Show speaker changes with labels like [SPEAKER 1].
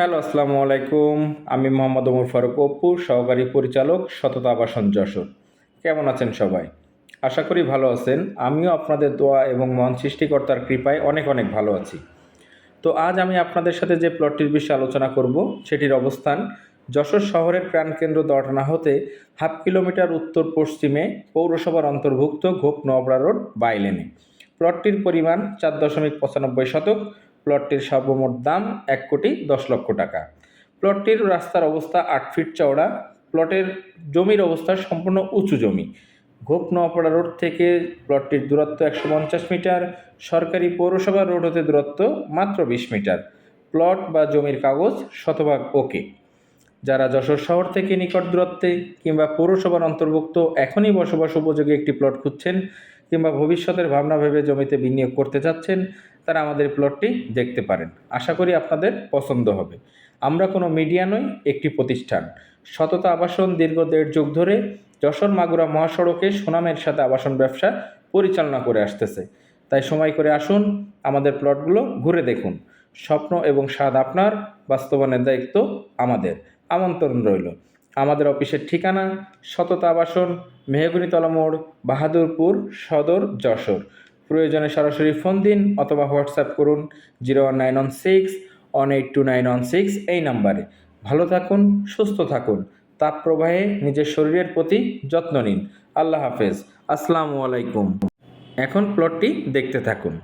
[SPEAKER 1] Hello, আসসালামু আলাইকুম। আমি মোহাম্মদ ওমর ফারুক অপ্পু, সহকারী পরিচালক সততা আবাসন যশোর। কেমন আছেন সবাই? আশা করি ভালো আছেন। আমিও আপনাদের দোয়া এবং মন সৃষ্টিকর্তার কৃপায় অনেক অনেক ভালো আছি। তো আজ আমি আপনাদের সাথে যে প্লটটির বিষয়ে আলোচনা করব, সেটির অবস্থান যশোর শহরের প্রাণকেন্দ্র দটনা হতে হাফ কিলোমিটার উত্তর পশ্চিমে পৌরসভার অন্তর্ভুক্ত ঘোপ নবরা রোড বাইলেনে প্লটটির পরিমাণ চার দশমিক পঁচানব্বই শতক। প্লটটির সর্বমোট দাম এক কোটি দশ লক্ষ টাকা। প্লটটির রাস্তার অবস্থা আট ফিট চওড়া। প্লটের জমির অবস্থা সম্পূর্ণ উঁচু জমি। ঘোপ নোয়াপাড়া রোড থেকে প্লটটির দূরত্ব একশো পঞ্চাশ মিটার। সরকারি পৌরসভা রোড হতে দূরত্ব মাত্র বিশ মিটার। প্লট বা জমির কাগজ শতভাগ ওকে। যারা যশোর শহর থেকে নিকট দূরত্বে কিংবা পৌরসভার অন্তর্ভুক্ত এখনই বসবাস উপযোগী একটি প্লট খুঁজছেন কিংবা ভবিষ্যতের ভাবনা ভেবে জমিতে বিনিয়োগ করতে চাচ্ছেন তারা আমাদের প্লটটি দেখতে পারেন। আশা করি আপনাদের পছন্দ হবে। আমরা কোনো মিডিয়া নই, একটি প্রতিষ্ঠান। সততা আবাসন দীর্ঘ দেড় যুগ ধরে যশোর মাগুরা মহাসড়কে সুনামের সাথে আবাসন ব্যবসা পরিচালনা করে আসতেছে। তাই সময় করে আসুন, আমাদের প্লটগুলো ঘুরে দেখুন। স্বপ্ন এবং স্বাদ আপনার, বাস্তবায়নের দায়িত্ব আমাদের। আমন্ত্রণ রইল। আমাদের অফিসের ঠিকানা, সততা আবাসন, মেহগুনিতলা মোড়, বাহাদুরপুর, সদর, যশোর। প্রয়োজনে সরাসরি ফোন দিন অথবা হোয়াটসঅ্যাপ করুন zero one nine one six one eight two nine one six এই নাম্বারে। ভালো থাকুন, সুস্থ থাকুন। তাপ প্রবাহে নিজের শরীরের প্রতি যত্ন নিন। আল্লাহ হাফেজ। আসসালামু আলাইকুম। এখন প্লটটি দেখতে থাকুন।